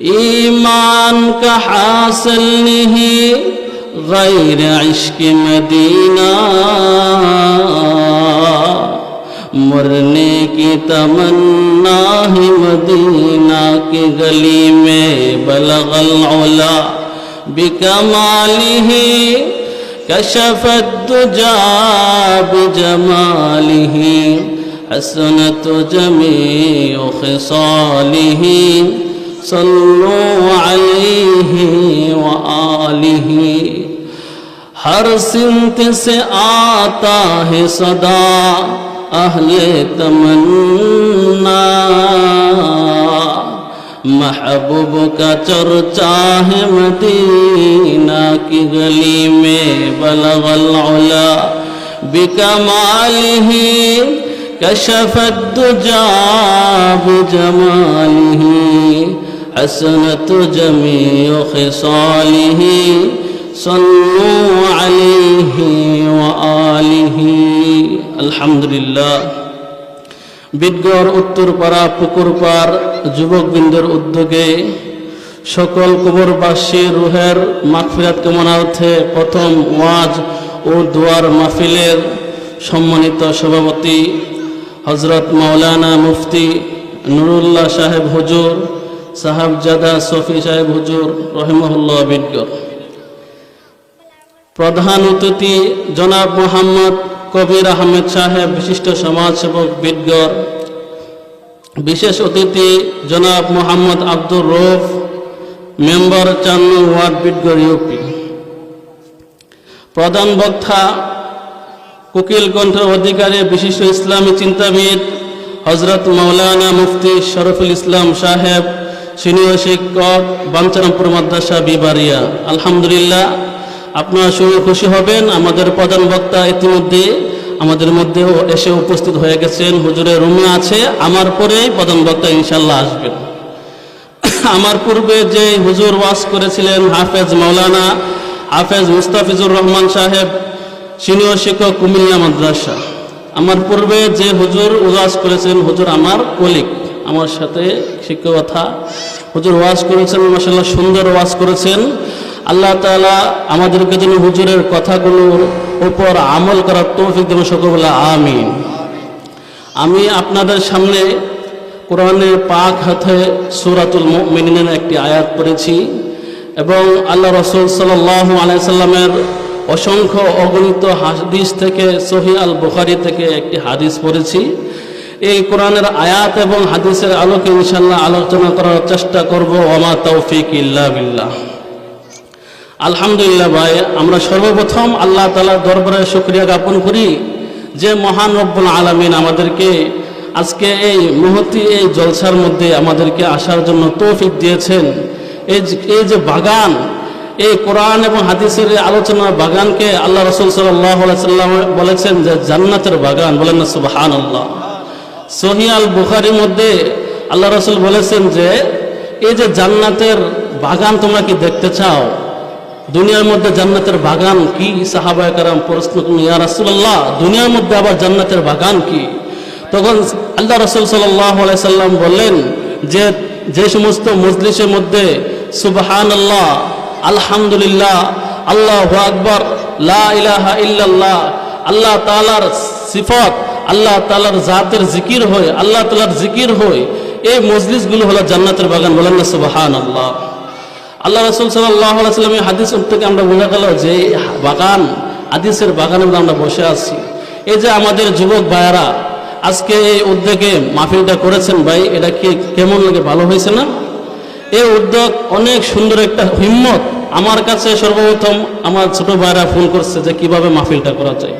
ایمان کا حاصل نہیں، غیر عشق مدینہ۔ مرنے کی تمنا ہی مدینہ کی گلی میں، بلغ العلا۔ بکمالہ کشف بجمالی ہی۔ حسنت جمیع خصالہ صلوا عليه وآله ہر سمت سے آتا ہے صدا اہل تمنا محبوب کا چرچا ہے مدینہ کی گلی میں بلغ العلا بکمالہ کشف الدجا بجمالہ حسنت جميع خصاله صلوا عليه وآله الحمد لله বিদগড় উত্তরপাড়া পুকুরপাড় যুবকবৃন্দের উদ্যোগে সকল কবরবাসী রুহের মাগফিরাত কামনার্থে প্রথম ওয়াজ ও দুয়ার মাহফিলের সম্মানিত সভাপতি হজরত মাওলানা মুফতি নুরুল্লাহ সাহেব হুজুর সাহাবজাদা সফি সাহেব হুজুর রহিমহুল্লাহ বিদগড় প্রধান অতিথি জনাব মোহাম্মদ কবির আহমেদ সাহেব, বিশিষ্ট সমাজসেবক বিদগর বিশেষ অতিথি জনাব মোহাম্মদ আব্দুর রৌফ মেম্বার চান্ন ওয়ার্ড বিদগর ইউপি। প্রধান বক্তা কুকিল কণ্ঠের অধিকারী, বিশিষ্ট ইসলামী চিন্তাবিদ হজরত মৌলানা মুফতি শরফুল ইসলাম সাহেব সিনিয়র শিক্ষক, বাঞ্চারামপুর মাদ্রাসা বিবারিয়া আলহামদুলিল্লাহ, আপনারা শুনে খুশি হবেন, আমাদের প্রধান বক্তা ইতিমধ্যে আমাদের মধ্যেও এসে উপস্থিত হয়ে গেছেন, হুজুরের রুমে আছে, আমার পরেই প্রধান বক্তা ইনশাল্লাহ আসবেন। আমার পূর্বে যে হুজুর ওয়াজ করেছিলেন, হাফেজ মাওলানা হাফেজ মুস্তাফিজুর রহমান সাহেব, সিনিয়র শিক্ষক কুমিল্লা মাদ্রাসা। আমার পূর্বে যে হুজুর ওয়াজ করেছেন, হুজুর আমার কলিক আমার সাথে শিক্ষকতা হুজুর ওয়াজ করেছেন মাসাল্লাহ সুন্দর ওয়াজ করেছেন। আল্লাহ তাআলা আমাদেরকে যেন হুজুরের কথাগুলোর উপর আমল করার তৌফিক দেবেন সকল বলে আমিন। আমি আপনাদের সামনে কোরআনের পাক হাতে সুরাতুল মিনিনের একটি আয়াত পড়েছি এবং আল্লাহ রসুল সাল্লাহ আলাইসাল্লামের অসংখ্য অগণিত হাদিস থেকে সহি আল বুখারি থেকে একটি হাদিস পড়েছি। এই কোরআনের আয়াত এবং হাদিসের আলোকে ইনশাল্লাহ আলোচনা করার চেষ্টা করব ওমা তৌফিক ইল্লা বিল্লাহ। আলহামদুলিল্লাহ ভাই, আমরা সর্বপ্রথম আল্লাহ তালার দরবারে শুক্রিয়া জ্ঞাপন করি যে মহান রব্বুল আলমিন আমাদেরকে আজকে এই মুহূর্তে, এই জলসার মধ্যে আমাদেরকে আসার জন্য তৌফিক দিয়েছেন। এই এই যে বাগান, এই কোরআন এবং হাদিসের আলোচনা বাগানকে আল্লাহ রসুল সাল্লাহ সাল্লাম বলেছেন যে জান্নাতের বাগান। বলেন না সুবাহান আল্লাহ সহি আল বুখারির মধ্যে আল্লাহ রসুল বলেছেন যে, এই যে জান্নাতের বাগান তোমরা কি দেখতে চাও? দুনিয়ার মধ্যে জান্নাতের বাগান কি? সাহাবায় প্রশ্ন ইয়া দুনিয়ার মধ্যে আবার জান্নাতের বাগান কি? তখন আল্লাহ রসুল সাল্লাম বললেন যে যে সমস্ত মজলিসের মধ্যে সুবহান আল্লাহ আলহামদুলিল্লাহ, আল্লাহ আকবর, লা ইলাহা ইল্লাল্লাহ, আল্লাহ তালার সিফত আল্লাহ তালার জাতের জিকির হয়, আল্লাহ তালার জিকির হয়। এই মজলিসগুলো হলো জান্নাতের বাগান বলেন না সুবহান আল্লাহ আল্লাহ রসুল সাল্লাম হাদিস থেকে আমরা বোঝা গেল যে বাগান, হাদিসের মধ্যে আমরা বসে আছি। এই যে আমাদের যুবক ভাইয়ারা, আজকে এই উদ্যোগে মাহফিলটা করেছেন ভাই, এটা কি কেমন লাগে, ভালো হয়েছে না? এই উদ্যোগ অনেক সুন্দর একটা হিম্মত। আমার কাছে সর্বপ্রথম আমার ছোট ভাইরা ফোন করছে যে কীভাবে মাহফিলটা করা যায়।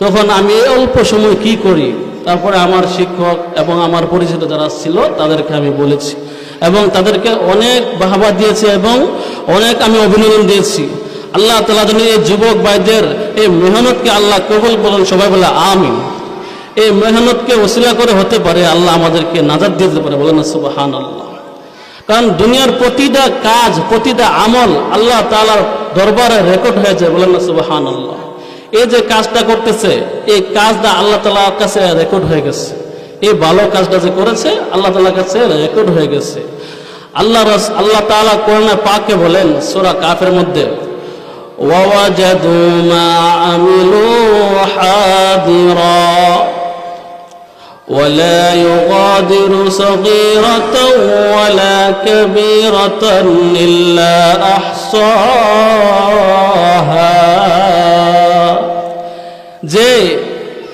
তখন আমি অল্প সময় কি করি? তারপরে আমার শিক্ষক এবং আমার পরিচিত যারা ছিল, তাদেরকে আমি বলেছি। এবং তাদেরকে অনেক বাহাবা দিয়েছি এবং অনেক আমি অভিনন্দন দিয়েছি। আল্লাহ তালা যেন এই যুবক ভাইদের এই মেহনতকে আল্লাহ কবুল বলেন সবাই বলে আমিন। এই মেহনতকে ওসিলা করে হতে পারে, আল্লাহ আমাদেরকে নাজার দিয়ে দিতে পারে বলেন সুবাহান আল্লাহ কারণ দুনিয়ার প্রতিটা কাজ, প্রতিটা আমল আল্লাহ তালার দরবারে রেকর্ড হয়ে যায় বলেন সুবাহান আল্লাহ এই যে কাজটা করতেছে এই কাজটা আল্লাহ তালার কাছে রেকর্ড হয়ে গেছে এই ভালো কাজটা যে করেছে আল্লাহ তালার কাছে রেকর্ড হয়ে গেছে আল্লাহ রস আল্লাহ তাআলা কোরআনে পাকে বলেন সূরা কাফের মধ্যে ووجدوا ما عملوا حاضرا ولا يغادر صغيرة ولا كبيرة إلا أحصاها যে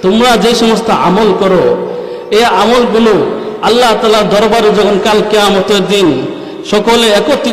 তোমরা যে সমস্ত আমল করো, এই আমলগুলো আল্লাহ তালা দরবারে যখন কাল কেয়ামতের দিন সকলে একত্রিত